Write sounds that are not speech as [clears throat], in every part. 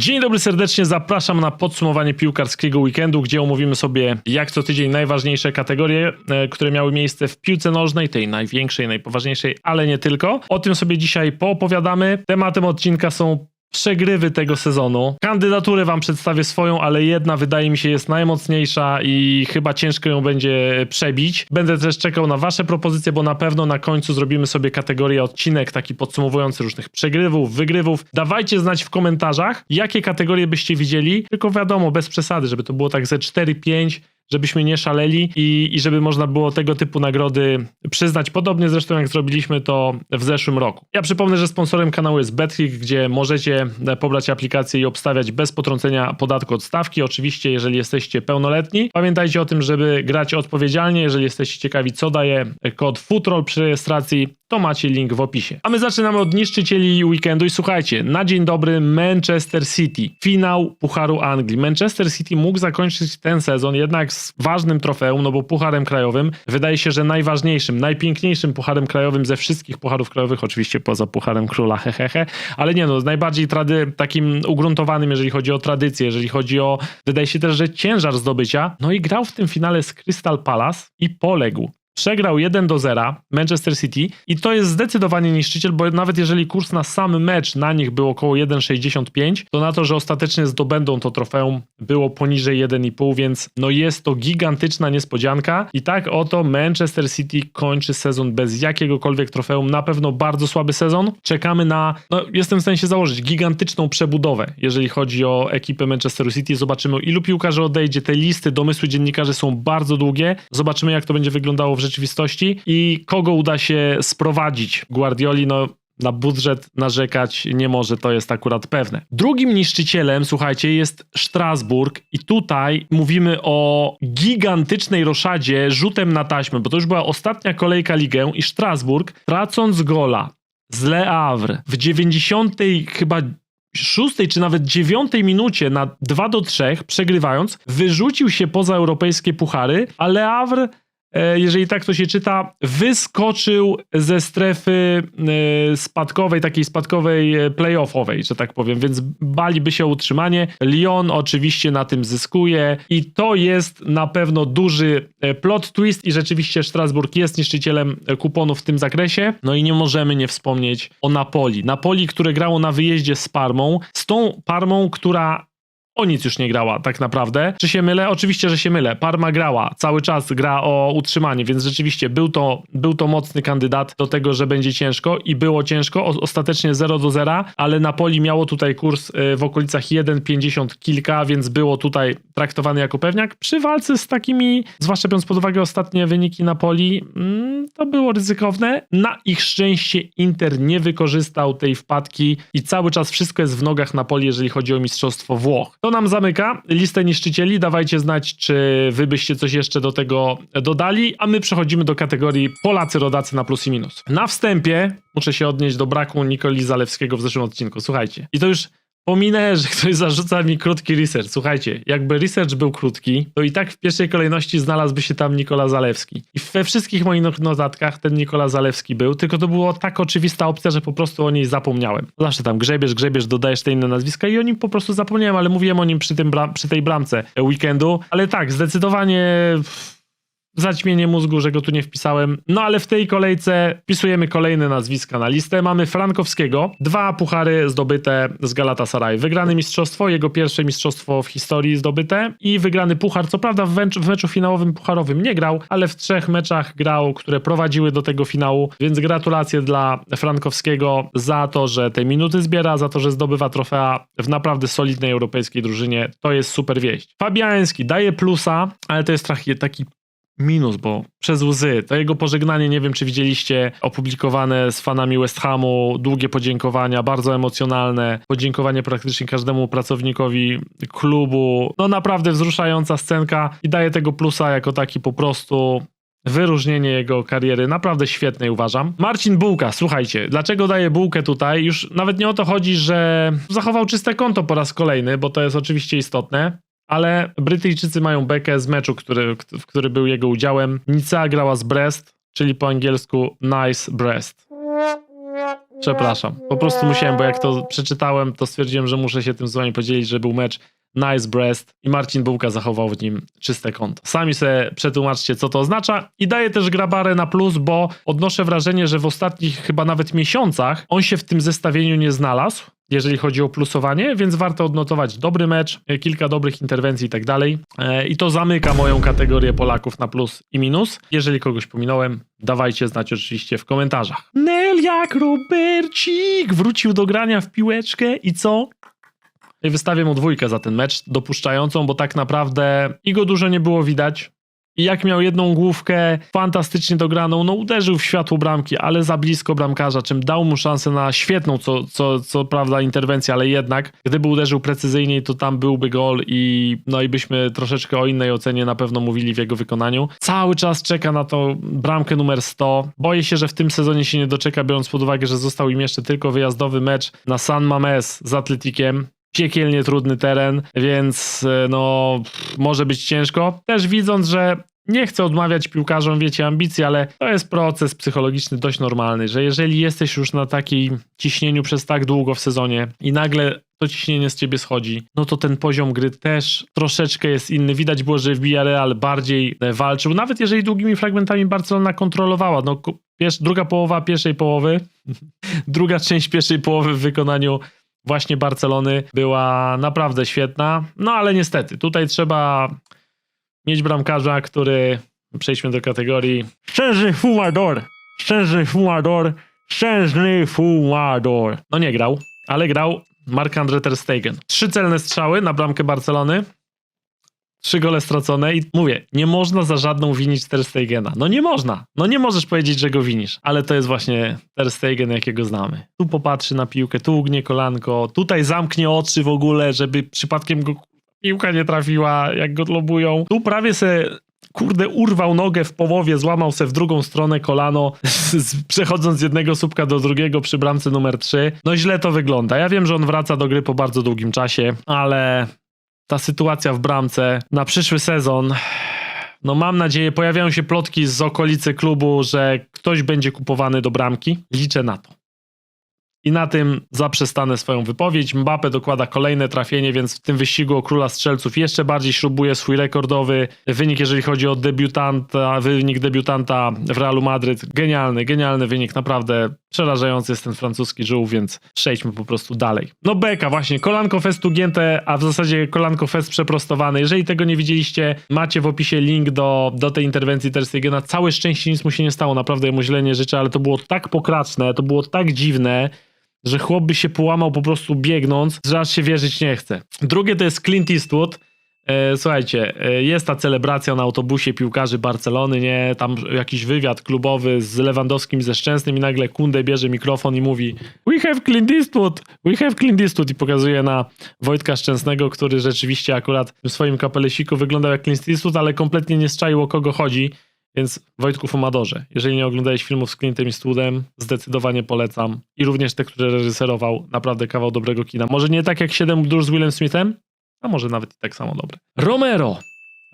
Dzień dobry serdecznie, zapraszam na podsumowanie piłkarskiego weekendu, gdzie omówimy sobie jak co tydzień najważniejsze kategorie, e, które miały miejsce w piłce nożnej, tej największej, najpoważniejszej, ale nie tylko. O tym sobie dzisiaj poopowiadamy. Tematem odcinka są przegrywy tego sezonu. Kandydaturę wam przedstawię swoją, ale jedna wydaje mi się jest najmocniejsza i chyba ciężko ją będzie przebić. Będę też czekał na wasze propozycje, bo na pewno na końcu zrobimy sobie kategorię odcinek taki podsumowujący różnych przegrywów, wygrywów. Dawajcie znać w komentarzach, jakie kategorie byście widzieli, tylko wiadomo, bez przesady, żeby to było tak ze 4-5, żebyśmy nie szaleli i, i żeby można było tego typu nagrody przyznać, podobnie zresztą jak zrobiliśmy to w zeszłym roku. Ja przypomnę, że sponsorem kanału jest Betclick, gdzie możecie pobrać aplikację i obstawiać bez potrącenia podatku od stawki. Oczywiście, jeżeli jesteście pełnoletni. Pamiętajcie o tym, żeby grać odpowiedzialnie. Jeżeli jesteście ciekawi, co daje kod FUTROL przy rejestracji, to macie link w opisie. A my zaczynamy od niszczycieli weekendu i słuchajcie, na dzień dobry Manchester City, finał Pucharu Anglii. Manchester City mógł zakończyć ten sezon jednak z ważnym trofeum, no bo Pucharem Krajowym, wydaje się, że najważniejszym, najpiękniejszym Pucharem Krajowym ze wszystkich Pucharów Krajowych, oczywiście poza Pucharem Króla, hehehe, ale nie no, najbardziej trady, takim ugruntowanym, jeżeli chodzi o tradycję, jeżeli chodzi o, wydaje się też, że ciężar zdobycia, no i grał w tym finale z Crystal Palace i poległ. Przegrał 1 do 0 Manchester City i to jest zdecydowanie niszczyciel, bo nawet jeżeli kurs na sam mecz na nich był około 1,65, to na to, że ostatecznie zdobędą to trofeum było poniżej 1,5, więc no jest to gigantyczna niespodzianka i tak oto Manchester City kończy sezon bez jakiegokolwiek trofeum, na pewno bardzo słaby sezon. Czekamy na, no jestem w stanie się założyć, gigantyczną przebudowę, jeżeli chodzi o ekipę Manchesteru City. Zobaczymy ilu piłkarzy odejdzie, te listy, domysły dziennikarzy są bardzo długie. Zobaczymy jak to będzie wyglądało w i kogo uda się sprowadzić Guardioli, no na budżet narzekać nie może, to jest akurat pewne. Drugim niszczycielem, słuchajcie, jest Strasburg i tutaj mówimy o gigantycznej roszadzie rzutem na taśmę, bo to już była ostatnia kolejka ligę i Strasburg, tracąc gola z Le Havre w 90 chyba szóstej czy nawet dziewiątej minucie na 2 do 3 przegrywając, wyrzucił się poza europejskie puchary, a Le Havre jeżeli tak to się czyta, wyskoczył ze strefy e, spadkowej, takiej spadkowej e, playoffowej, że tak powiem, więc baliby się utrzymanie. Lyon oczywiście na tym zyskuje i to jest na pewno duży e, plot twist i rzeczywiście Strasburg jest niszczycielem e, kuponów w tym zakresie. No i nie możemy nie wspomnieć o Napoli. Napoli, które grało na wyjeździe z Parmą, z tą Parmą, która o nic już nie grała tak naprawdę. Czy się mylę? Oczywiście, że się mylę. Parma grała, cały czas gra o utrzymanie, więc rzeczywiście był to, był to mocny kandydat do tego, że będzie ciężko i było ciężko, o, ostatecznie 0 do 0, ale Napoli miało tutaj kurs y, w okolicach 1,50 kilka, więc było tutaj traktowany jako pewniak. Przy walce z takimi, zwłaszcza biorąc pod uwagę ostatnie wyniki Napoli, mm, to było ryzykowne. Na ich szczęście Inter nie wykorzystał tej wpadki i cały czas wszystko jest w nogach Napoli, jeżeli chodzi o Mistrzostwo Włoch. To nam zamyka listę niszczycieli. Dawajcie znać, czy wy byście coś jeszcze do tego dodali, a my przechodzimy do kategorii Polacy rodacy na plus i minus. Na wstępie muszę się odnieść do braku Nikoli Zalewskiego w zeszłym odcinku. Słuchajcie. I to już Pominę, że ktoś zarzuca mi krótki research. Słuchajcie, jakby research był krótki, to i tak w pierwszej kolejności znalazłby się tam Nikola Zalewski. I we wszystkich moich notatkach ten Nikola Zalewski był, tylko to była tak oczywista opcja, że po prostu o niej zapomniałem. Zawsze tam grzebiesz, grzebiesz, dodajesz te inne nazwiska i o nim po prostu zapomniałem, ale mówiłem o nim przy, tym przy tej bramce weekendu. Ale tak, zdecydowanie zaćmienie mózgu, że go tu nie wpisałem. No ale w tej kolejce wpisujemy kolejne nazwiska na listę. Mamy Frankowskiego, dwa puchary zdobyte z Galatasaray. Wygrane mistrzostwo, jego pierwsze mistrzostwo w historii zdobyte i wygrany puchar. Co prawda w, w meczu finałowym pucharowym nie grał, ale w trzech meczach grał, które prowadziły do tego finału, więc gratulacje dla Frankowskiego za to, że te minuty zbiera, za to, że zdobywa trofea w naprawdę solidnej europejskiej drużynie. To jest super wieść. Fabiański daje plusa, ale to jest taki minus, bo przez łzy. To jego pożegnanie, nie wiem czy widzieliście, opublikowane z fanami West Hamu, długie podziękowania, bardzo emocjonalne. Podziękowanie praktycznie każdemu pracownikowi klubu. No naprawdę wzruszająca scenka i daje tego plusa jako taki po prostu wyróżnienie jego kariery naprawdę świetnej uważam. Marcin Bułka, słuchajcie, dlaczego daję bułkę tutaj? Już nawet nie o to chodzi, że zachował czyste konto po raz kolejny, bo to jest oczywiście istotne. Ale Brytyjczycy mają bekę z meczu, który, który był jego udziałem. Nicea grała z Brest, czyli po angielsku Nice Brest. Przepraszam. Po prostu musiałem, bo jak to przeczytałem, to stwierdziłem, że muszę się tym z wami podzielić, że był mecz Nice Breast i Marcin Bułka zachował w nim czyste konto. Sami sobie przetłumaczcie, co to oznacza i daję też Grabarę na plus, bo odnoszę wrażenie, że w ostatnich chyba nawet miesiącach on się w tym zestawieniu nie znalazł, jeżeli chodzi o plusowanie, więc warto odnotować dobry mecz, kilka dobrych interwencji i tak dalej. E, I to zamyka moją kategorię Polaków na plus i minus. Jeżeli kogoś pominąłem, dawajcie znać oczywiście w komentarzach. Neliak Robercik wrócił do grania w piłeczkę i co? I wystawię mu dwójkę za ten mecz, dopuszczającą, bo tak naprawdę i go dużo nie było widać. I jak miał jedną główkę fantastycznie dograną, no uderzył w światło bramki, ale za blisko bramkarza, czym dał mu szansę na świetną, co, co, co prawda, interwencję, ale jednak, gdyby uderzył precyzyjniej, to tam byłby gol i no i byśmy troszeczkę o innej ocenie na pewno mówili w jego wykonaniu. Cały czas czeka na to bramkę numer 100. Boję się, że w tym sezonie się nie doczeka, biorąc pod uwagę, że został im jeszcze tylko wyjazdowy mecz na San Mamés z Atletikiem piekielnie trudny teren, więc e, no może być ciężko. Też widząc, że nie chcę odmawiać piłkarzom, wiecie, ambicji, ale to jest proces psychologiczny dość normalny, że jeżeli jesteś już na takiej ciśnieniu przez tak długo w sezonie i nagle to ciśnienie z ciebie schodzi, no to ten poziom gry też troszeczkę jest inny. Widać było, że Villarreal bardziej e, walczył, nawet jeżeli długimi fragmentami Barcelona kontrolowała. No, druga połowa pierwszej połowy, [laughs] druga część pierwszej połowy w wykonaniu właśnie Barcelony była naprawdę świetna. No ale niestety, tutaj trzeba mieć bramkarza, który. Przejdźmy do kategorii. Szczęsny fumador! Szczęsny fumador! Szczęsny fumador! No nie grał, ale grał Mark-André Ter Stegen. Trzy celne strzały na bramkę Barcelony. Trzy gole stracone i mówię, nie można za żadną winić Ter Stegena. No nie można. No nie możesz powiedzieć, że go winisz. Ale to jest właśnie Ter Stegen, jakiego znamy. Tu popatrzy na piłkę, tu ugnie kolanko, tutaj zamknie oczy w ogóle, żeby przypadkiem go piłka nie trafiła, jak go lobują. Tu prawie se kurde, urwał nogę w połowie, złamał se w drugą stronę kolano, [laughs] przechodząc z jednego słupka do drugiego przy bramce numer 3. No źle to wygląda. Ja wiem, że on wraca do gry po bardzo długim czasie, ale ta sytuacja w bramce na przyszły sezon. No mam nadzieję, pojawiają się plotki z okolicy klubu, że ktoś będzie kupowany do bramki. Liczę na to. I na tym zaprzestanę swoją wypowiedź. Mbappe dokłada kolejne trafienie, więc w tym wyścigu o króla strzelców jeszcze bardziej śrubuje swój rekordowy wynik, jeżeli chodzi o debiutanta, wynik debiutanta w Realu Madryt. Genialny, genialny wynik, naprawdę przerażający jest ten francuski żółw, więc przejdźmy po prostu dalej. No beka, właśnie, kolanko fest ugięte, a w zasadzie kolanko fest przeprostowane. Jeżeli tego nie widzieliście, macie w opisie link do, do tej interwencji Ter Stegena. Całe szczęście nic mu się nie stało, naprawdę jemu źle nie życzę, ale to było tak pokraczne, to było tak dziwne, że chłop by się połamał po prostu biegnąc, że aż się wierzyć nie chce. Drugie to jest Clint Eastwood. E, słuchajcie, e, jest ta celebracja na autobusie piłkarzy Barcelony, nie? Tam jakiś wywiad klubowy z Lewandowskim, ze Szczęsnym i nagle Kunde bierze mikrofon i mówi We have Clint Eastwood, we have Clint Eastwood i pokazuje na Wojtka Szczęsnego, który rzeczywiście akurat w swoim kapelesiku wyglądał jak Clint Eastwood, ale kompletnie nie strzaił o kogo chodzi. Więc Wojtku Fumadorze, jeżeli nie oglądałeś filmów z Clintem Eastwoodem, zdecydowanie polecam. I również te, które reżyserował, naprawdę kawał dobrego kina. Może nie tak jak 7 dusz z Willem Smithem, a może nawet i tak samo dobre. Romero.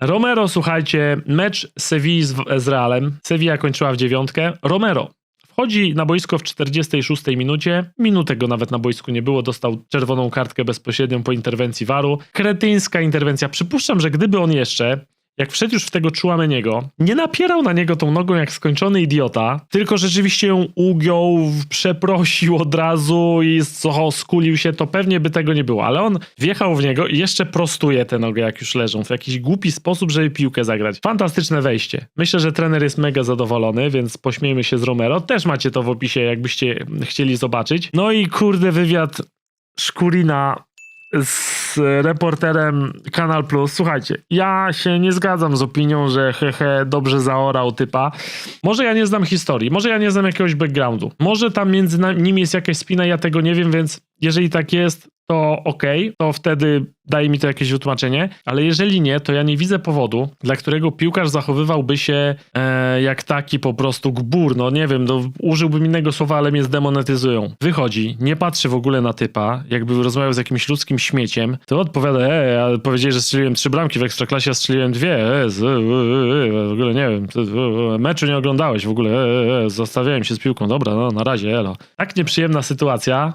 Romero, słuchajcie, mecz Sevilla z, z Realem. Sevilla kończyła w dziewiątkę. Romero wchodzi na boisko w 46 minucie. Minutę go nawet na boisku nie było. Dostał czerwoną kartkę bezpośrednią po interwencji waru. Kretyńska interwencja. Przypuszczam, że gdyby on jeszcze jak wszedł już w tego Chouameniego, nie napierał na niego tą nogą jak skończony idiota, tylko rzeczywiście ją ugiął, przeprosił od razu i co, skulił się, to pewnie by tego nie było. Ale on wjechał w niego i jeszcze prostuje tę nogę, jak już leżą, w jakiś głupi sposób, żeby piłkę zagrać. Fantastyczne wejście. Myślę, że trener jest mega zadowolony, więc pośmiejmy się z Romero. Też macie to w opisie, jakbyście chcieli zobaczyć. No i kurde, wywiad Szkurina z reporterem Kanal Plus. Słuchajcie, ja się nie zgadzam z opinią, że hehe, dobrze zaorał typa. Może ja nie znam historii, może ja nie znam jakiegoś backgroundu, może tam między nimi jest jakaś spina, ja tego nie wiem, więc jeżeli tak jest, to okej, to wtedy daje mi to jakieś wytłumaczenie, ale jeżeli nie, to ja nie widzę powodu, dla którego piłkarz zachowywałby się e, jak taki po prostu gbur, no nie wiem, no, użyłbym innego słowa, ale mnie zdemonetyzują. Wychodzi, nie patrzy w ogóle na typa, jakby rozmawiał z jakimś ludzkim śmieciem, to odpowiada, e, ale powiedzieli, że strzeliłem trzy bramki w Ekstraklasie, a strzeliłem dwie, e, z, e, e, e, w ogóle nie wiem, e, meczu nie oglądałeś w ogóle, e, e, zostawiałem się z piłką, dobra, no na razie, elo. Tak nieprzyjemna sytuacja,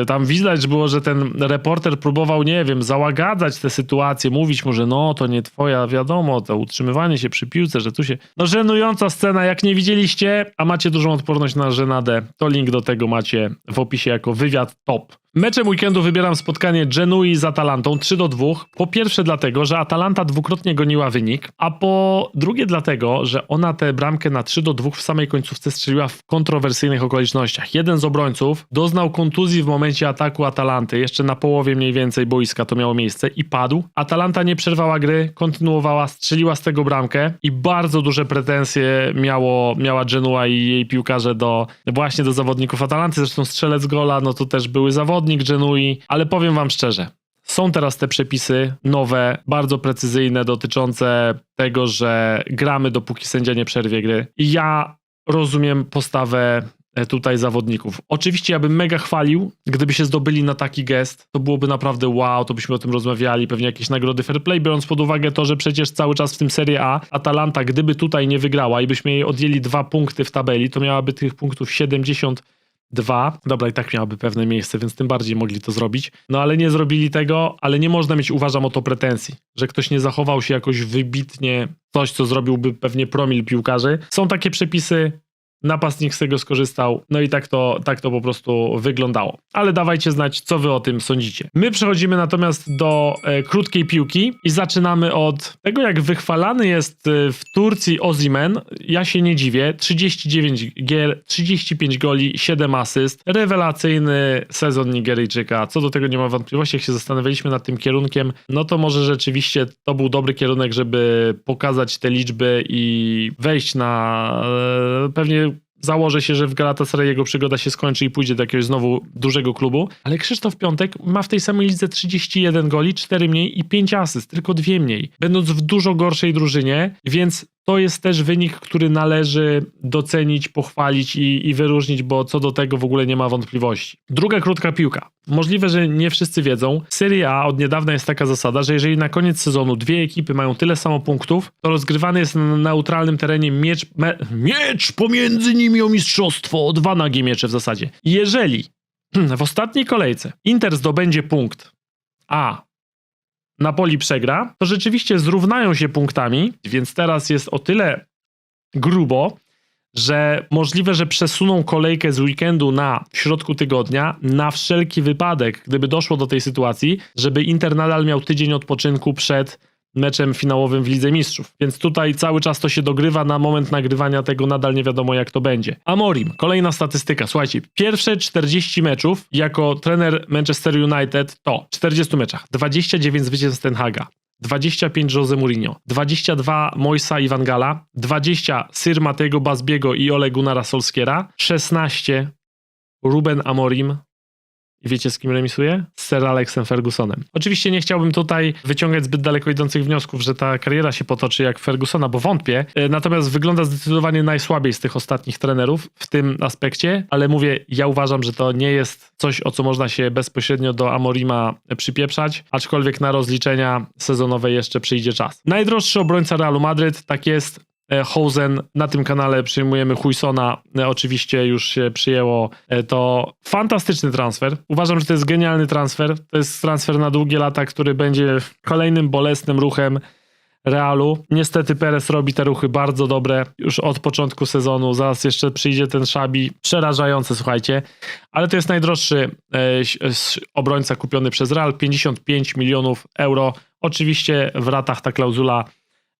e, tam widać było, że ten reporter próbował, nie wiem, załagadzać tę sytuację, mówić mu, że no, to nie twoja, wiadomo, to utrzymywanie się przy piłce, że tu się... No żenująca scena, jak nie widzieliście, a macie dużą odporność na żenadę, to link do tego macie w opisie jako wywiad top. Meczem weekendu wybieram spotkanie Genui z Atalantą 3 do 2. Po pierwsze dlatego, że Atalanta dwukrotnie goniła wynik, a po drugie dlatego, że ona tę bramkę na 3 do 2 w samej końcówce strzeliła w kontrowersyjnych okolicznościach. Jeden z obrońców doznał kontuzji w momencie ataku Atalanty, jeszcze na połowie mniej więcej boiska to miało miejsce i padł. Atalanta nie przerwała gry, kontynuowała, strzeliła z tego bramkę i bardzo duże pretensje miało, miała Genua i jej piłkarze do właśnie do zawodników Atalanty. Zresztą strzelec gola, no to też były zawodnik Genui, ale powiem wam szczerze, są teraz te przepisy nowe, bardzo precyzyjne, dotyczące tego, że gramy dopóki sędzia nie przerwie gry. I ja rozumiem postawę e, tutaj zawodników. Oczywiście ja bym mega chwalił, gdyby się zdobyli na taki gest, to byłoby naprawdę wow, to byśmy o tym rozmawiali, pewnie jakieś nagrody fair play, biorąc pod uwagę to, że przecież cały czas w tym Serie A Atalanta, gdyby tutaj nie wygrała i byśmy jej odjęli dwa punkty w tabeli, to miałaby tych punktów 72. Dobra, i tak miałaby pewne miejsce, więc tym bardziej mogli to zrobić. No ale nie zrobili tego, ale nie można mieć, uważam, o to pretensji, że ktoś nie zachował się jakoś wybitnie, coś, co zrobiłby pewnie promil piłkarzy. Są takie przepisy, napastnik z tego skorzystał, no i tak to, tak to po prostu wyglądało. Ale dawajcie znać, co wy o tym sądzicie. My przechodzimy natomiast do e, krótkiej piłki i zaczynamy od tego, jak wychwalany jest e, w Turcji Ozimen. Ja się nie dziwię. 39 gier, 35 goli, 7 asyst. Rewelacyjny sezon Nigeryjczyka. Co do tego nie ma wątpliwości. Jak się zastanawialiśmy nad tym kierunkiem, no to może rzeczywiście to był dobry kierunek, żeby pokazać te liczby i wejść na e, pewnie założę się, że w Galatasaray jego przygoda się skończy i pójdzie do jakiegoś znowu dużego klubu. Ale Krzysztof Piątek ma w tej samej lidze 31 goli, 4 mniej i 5 asyst, tylko dwie mniej. Będąc w dużo gorszej drużynie, więc to jest też wynik, który należy docenić, pochwalić i, i wyróżnić, bo co do tego w ogóle nie ma wątpliwości. Druga krótka piłka. Możliwe, że nie wszyscy wiedzą. Serie A od niedawna jest taka zasada, że jeżeli na koniec sezonu dwie ekipy mają tyle samo punktów, to rozgrywany jest na neutralnym terenie miecz, me, miecz pomiędzy nimi o mistrzostwo. Dwa nagie miecze w zasadzie. Jeżeli [clears throat] w ostatniej kolejce Inter zdobędzie punkt, a Napoli przegra, to rzeczywiście zrównają się punktami, więc teraz jest o tyle grubo, że możliwe, że przesuną kolejkę z weekendu na w środku tygodnia na wszelki wypadek, gdyby doszło do tej sytuacji, żeby Inter nadal miał tydzień odpoczynku przed meczem finałowym w Lidze Mistrzów. Więc tutaj cały czas to się dogrywa, na moment nagrywania tego nadal nie wiadomo jak to będzie. Amorim, kolejna statystyka. Słuchajcie, pierwsze 40 meczów jako trener Manchester United to w 40 meczach 29 zwycięstw Ten Haga, 25 Jose Mourinho, 22 Moisa i Van Gala, 20 Sir Matego Bazbiego i Ole Gunnara Solskiera, 16 Ruben Amorim, i wiecie z kim remisuje? Z Sir Alexem Fergusonem. Oczywiście nie chciałbym tutaj wyciągać zbyt daleko idących wniosków, że ta kariera się potoczy jak Fergusona, bo wątpię. E, Natomiast wygląda zdecydowanie najsłabiej z tych ostatnich trenerów w tym aspekcie, ale mówię, ja uważam, że to nie jest coś, o co można się bezpośrednio do Amorima przypieprzać, aczkolwiek na rozliczenia sezonowe jeszcze przyjdzie czas. Najdroższy obrońca Realu Madryt, tak jest, Hosen. Na tym kanale przyjmujemy Huysona. E, Oczywiście już się przyjęło e, to. Fantastyczny transfer. Uważam, że to jest genialny transfer. To jest transfer na długie lata, który będzie kolejnym bolesnym ruchem Realu. Niestety Perez robi te ruchy bardzo dobre już od początku sezonu. Zaraz jeszcze przyjdzie ten Szabi. Przerażające, słuchajcie. Ale to jest najdroższy e, obrońca kupiony przez Real. 55 milionów euro. Oczywiście w ratach ta klauzula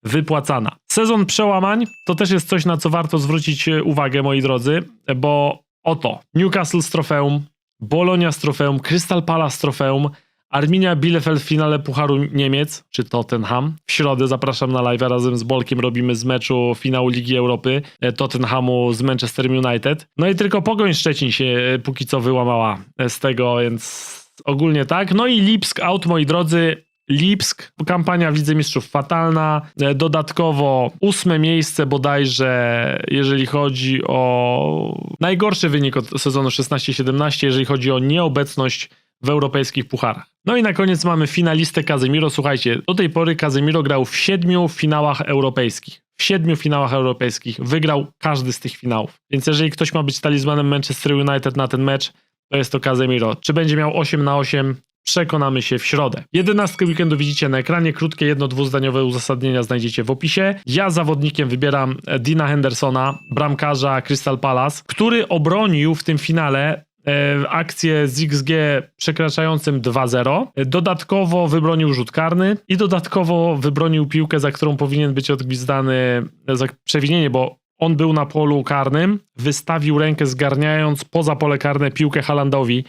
wypłacana. Sezon przełamań to też jest coś, na co warto zwrócić e, uwagę, moi drodzy, bo oto Newcastle z trofeum, Bologna z trofeum, Crystal Palace z trofeum, Arminia Bielefeld w finale Pucharu Niemiec, czy Tottenham. W środę zapraszam na live razem z Bolkiem, robimy z meczu finału Ligi Europy e, Tottenhamu z Manchester United. No i tylko Pogoń Szczecin się e, póki co wyłamała z tego, więc ogólnie tak. No i Lipsk out, moi drodzy, Lipsk, kampania Wicemistrzów fatalna, e, dodatkowo ósme miejsce bodajże, jeżeli chodzi o najgorszy wynik od sezonu 16-17, jeżeli chodzi o nieobecność w europejskich pucharach. No i na koniec mamy finalistę Kazemiro. Słuchajcie, do tej pory Kazemiro grał w siedmiu finałach europejskich. W siedmiu finałach europejskich. Wygrał każdy z tych finałów. Więc jeżeli ktoś ma być talizmanem Manchester United na ten mecz, to jest to Kazemiro. Czy będzie miał 8 na 8? Przekonamy się w środę. Jedenastkę weekendu widzicie na ekranie. Krótkie, jedno, dwuzdaniowe uzasadnienia znajdziecie w opisie. Ja zawodnikiem wybieram Dina Hendersona, bramkarza Crystal Palace, który obronił w tym finale e, akcję z XG przekraczającym 2-0. Dodatkowo wybronił rzut karny i dodatkowo wybronił piłkę, za którą powinien być odgwizdany za przewinienie, bo on był na polu karnym, wystawił rękę zgarniając poza pole karne piłkę Halandowi.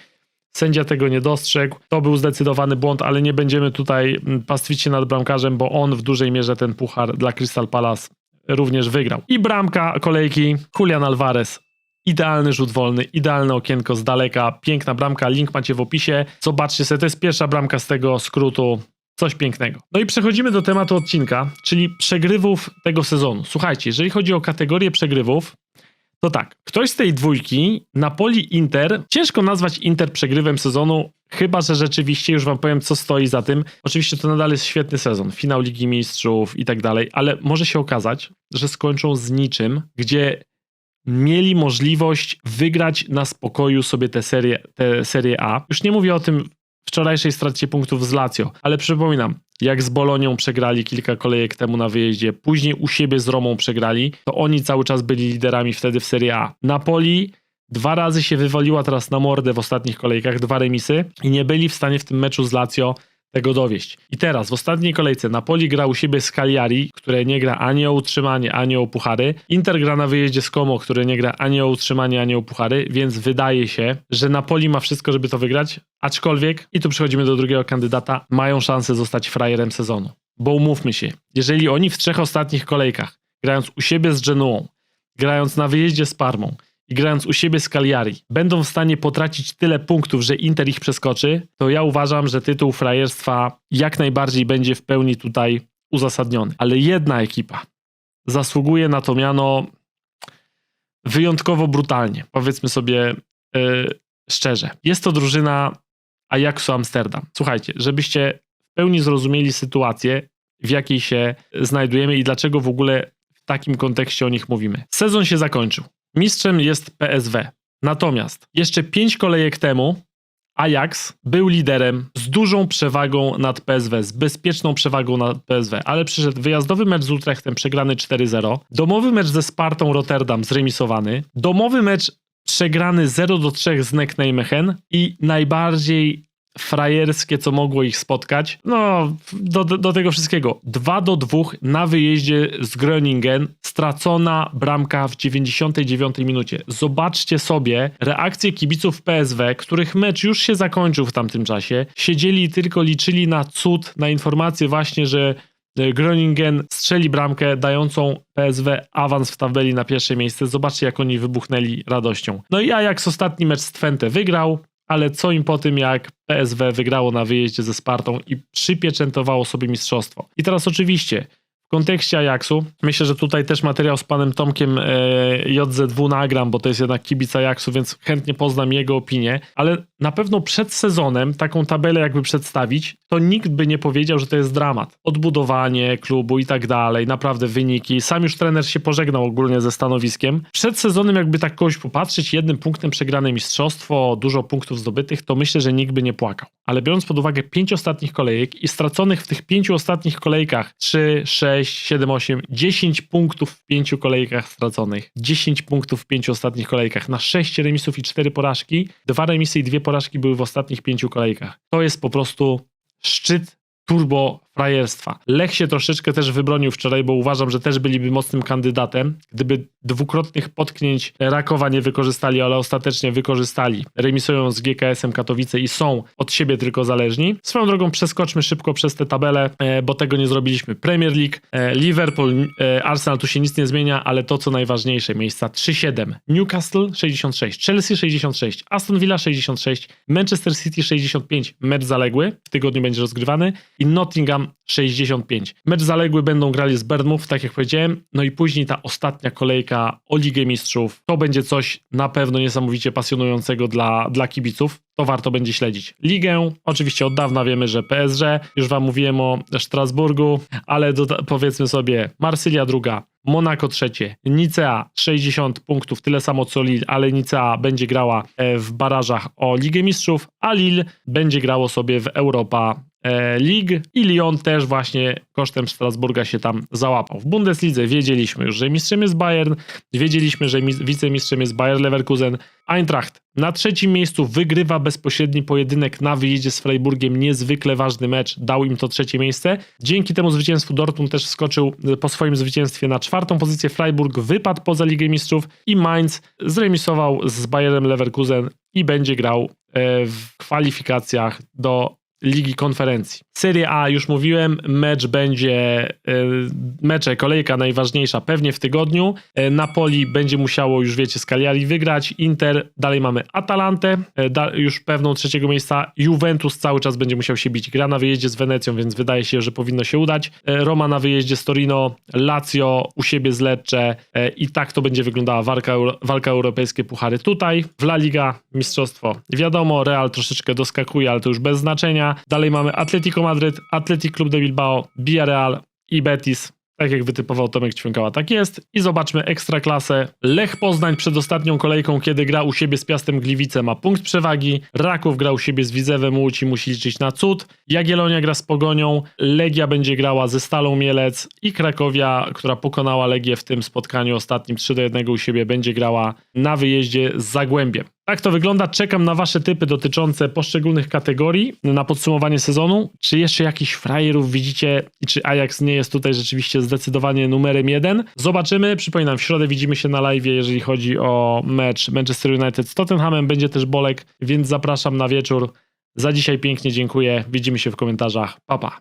Sędzia tego nie dostrzegł. To był zdecydowany błąd, ale nie będziemy tutaj mm, pastwić się nad bramkarzem, bo on w dużej mierze ten puchar dla Crystal Palace również wygrał. I bramka kolejki Julian Alvarez. Idealny rzut wolny, idealne okienko z daleka, piękna bramka, link macie w opisie. Zobaczcie sobie, to jest pierwsza bramka z tego skrótu. Coś pięknego. No i przechodzimy do tematu odcinka, czyli przegrywów tego sezonu. Słuchajcie, jeżeli chodzi o kategorię przegrywów, to tak, ktoś z tej dwójki, Napoli Inter, ciężko nazwać Inter przegrywem sezonu, chyba że rzeczywiście już wam powiem, co stoi za tym. Oczywiście to nadal jest świetny sezon, finał Ligi Mistrzów i tak dalej, ale może się okazać, że skończą z niczym, gdzie mieli możliwość wygrać na spokoju sobie tę serię, tę serię A. Już nie mówię o tym wczorajszej stracie punktów z Lazio, ale przypominam, jak z Bolonią przegrali kilka kolejek temu na wyjeździe, później u siebie z Romą przegrali, to oni cały czas byli liderami wtedy w Serie A. Napoli dwa razy się wywaliła teraz na mordę w ostatnich kolejkach, dwa remisy i nie byli w stanie w tym meczu z Lazio tego dowieść. I teraz w ostatniej kolejce Napoli gra u siebie z Cagliari, które nie gra ani o utrzymanie, ani o puchary. Inter gra na wyjeździe z Como, które nie gra ani o utrzymanie, ani o puchary, więc wydaje się, że Napoli ma wszystko, żeby to wygrać, aczkolwiek, i tu przechodzimy do drugiego kandydata, mają szansę zostać frajerem sezonu. Bo umówmy się, jeżeli oni w trzech ostatnich kolejkach, grając u siebie z Genuą, grając na wyjeździe z Parmą, grając u siebie z Cagliari będą w stanie potracić tyle punktów, że Inter ich przeskoczy, to ja uważam, że tytuł frajerstwa jak najbardziej będzie w pełni tutaj uzasadniony. Ale jedna ekipa zasługuje na to miano wyjątkowo brutalnie, powiedzmy sobie yy, szczerze. Jest to drużyna Ajaxu Amsterdam. Słuchajcie, żebyście w pełni zrozumieli sytuację, w jakiej się znajdujemy i dlaczego w ogóle w takim kontekście o nich mówimy. Sezon się zakończył. Mistrzem jest PSW. Natomiast jeszcze pięć kolejek temu Ajax był liderem z dużą przewagą nad PSW, z bezpieczną przewagą nad PSW, ale przyszedł wyjazdowy mecz z Utrechtem przegrany 4-0, domowy mecz ze Spartą Rotterdam zremisowany, domowy mecz przegrany 0-3 z Nek Nijmegen i najbardziej frajerskie, co mogło ich spotkać. No, do, do tego wszystkiego. 2 do 2 na wyjeździe z Groningen. Stracona bramka w 99 minucie. Zobaczcie sobie reakcję kibiców PSW, których mecz już się zakończył w tamtym czasie. Siedzieli tylko liczyli na cud, na informację właśnie, że Groningen strzeli bramkę dającą PSW awans w tabeli na pierwsze miejsce. Zobaczcie, jak oni wybuchnęli radością. No i Ajax ostatni mecz z Twente wygrał ale co im po tym, jak PSW wygrało na wyjeździe ze Spartą i przypieczętowało sobie mistrzostwo. I teraz oczywiście kontekście Ajaxu, myślę, że tutaj też materiał z panem Tomkiem e, JZW nagram, bo to jest jednak kibic Ajaxu, więc chętnie poznam jego opinię, ale na pewno przed sezonem taką tabelę jakby przedstawić, to nikt by nie powiedział, że to jest dramat. Odbudowanie klubu i tak dalej, naprawdę wyniki. Sam już trener się pożegnał ogólnie ze stanowiskiem. Przed sezonem jakby tak kogoś popatrzeć, jednym punktem przegrane mistrzostwo, dużo punktów zdobytych, to myślę, że nikt by nie płakał. Ale biorąc pod uwagę pięć ostatnich kolejek i straconych w tych pięciu ostatnich kolejkach 3, 6, 6, 7, 8, 10 punktów w pięciu kolejkach straconych. 10 punktów w pięciu ostatnich kolejkach. Na 6 remisów i 4 porażki. Dwa remisy i dwie porażki były w ostatnich pięciu kolejkach. To jest po prostu szczyt turbo frajerstwa. Lech się troszeczkę też wybronił wczoraj, bo uważam, że też byliby mocnym kandydatem. Gdyby dwukrotnych potknięć Rakowa nie wykorzystali, ale ostatecznie wykorzystali, remisują z GKS-em Katowice i są od siebie tylko zależni. Swoją drogą przeskoczmy szybko przez tę tabelę, e, bo tego nie zrobiliśmy. Premier League, e, Liverpool, e, Arsenal, tu się nic nie zmienia, ale to co najważniejsze, miejsca 3-7. Newcastle 66, Chelsea 66, Aston Villa 66, Manchester City 65, mecz zaległy, w tygodniu będzie rozgrywany i Nottingham 65. Mecz zaległy będą grali z Bournemouth, tak jak powiedziałem, no i później ta ostatnia kolejka o Ligę Mistrzów, to będzie coś na pewno niesamowicie pasjonującego dla, dla kibiców. To warto będzie śledzić. Ligę, oczywiście od dawna wiemy, że PSG, już wam mówiłem o Strasburgu, ale doda- powiedzmy sobie Marsylia druga, Monako trzecie, Nicea 60 punktów, tyle samo co Lille, ale Nicea będzie grała e, w barażach o Ligę Mistrzów, a Lille będzie grało sobie w Europa e, League i Lyon też właśnie kosztem Strasburga się tam załapał. W Bundeslidze wiedzieliśmy już, że mistrzem jest Bayern, wiedzieliśmy, że mi- wicemistrzem jest Bayer Leverkusen, Eintracht na trzecim miejscu wygrywa bezpośredni pojedynek na wyjeździe z Freiburgiem, niezwykle ważny mecz, dał im to trzecie miejsce. Dzięki temu zwycięstwu Dortmund też wskoczył e, po swoim zwycięstwie na czwartą pozycję, Freiburg wypadł poza Ligę Mistrzów i Mainz zremisował z Bayerem Leverkusen i będzie grał e, w kwalifikacjach do Ligi Konferencji. Serie A, już mówiłem, mecz będzie, e, mecze, kolejka najważniejsza pewnie w tygodniu. E, Napoli będzie musiało już, wiecie, z Cagliari wygrać. Inter, dalej mamy Atalantę, e, już pewną trzeciego miejsca. Juventus cały czas będzie musiał się bić. Gra na wyjeździe z Wenecją, więc wydaje się, że powinno się udać. Roma na wyjeździe z Torino, Lazio u siebie z Lecce i tak to będzie wyglądała walka, walka europejskie puchary. Tutaj w La Liga mistrzostwo. Wiadomo, Real troszeczkę doskakuje, ale to już bez znaczenia. Dalej mamy Atletico Madryt, Athletic Club de Bilbao, Villarreal i Betis. Tak jak wytypował Tomek Ćwiąkała, tak jest. I zobaczmy ekstraklasę. Lech Poznań przed ostatnią kolejką, kiedy gra u siebie z Piastem Gliwice, ma punkt przewagi. Raków gra u siebie z Widzewem Łódź i musi liczyć na cud. Jagiellonia gra z Pogonią. Legia będzie grała ze Stalą Mielec. I Krakowia, która pokonała Legię w tym spotkaniu ostatnim 3 do 1 u siebie, będzie grała na wyjeździe z Zagłębiem. Tak to wygląda. Czekam na Wasze typy dotyczące poszczególnych kategorii na podsumowanie sezonu. Czy jeszcze jakichś frajerów widzicie i czy Ajax nie jest tutaj rzeczywiście zdecydowanie numerem jeden? Zobaczymy. Przypominam, w środę widzimy się na live, jeżeli chodzi o mecz Manchester United z Tottenhamem. Będzie też Bolek, więc zapraszam na wieczór. Za dzisiaj pięknie dziękuję. Widzimy się w komentarzach. Pa, pa.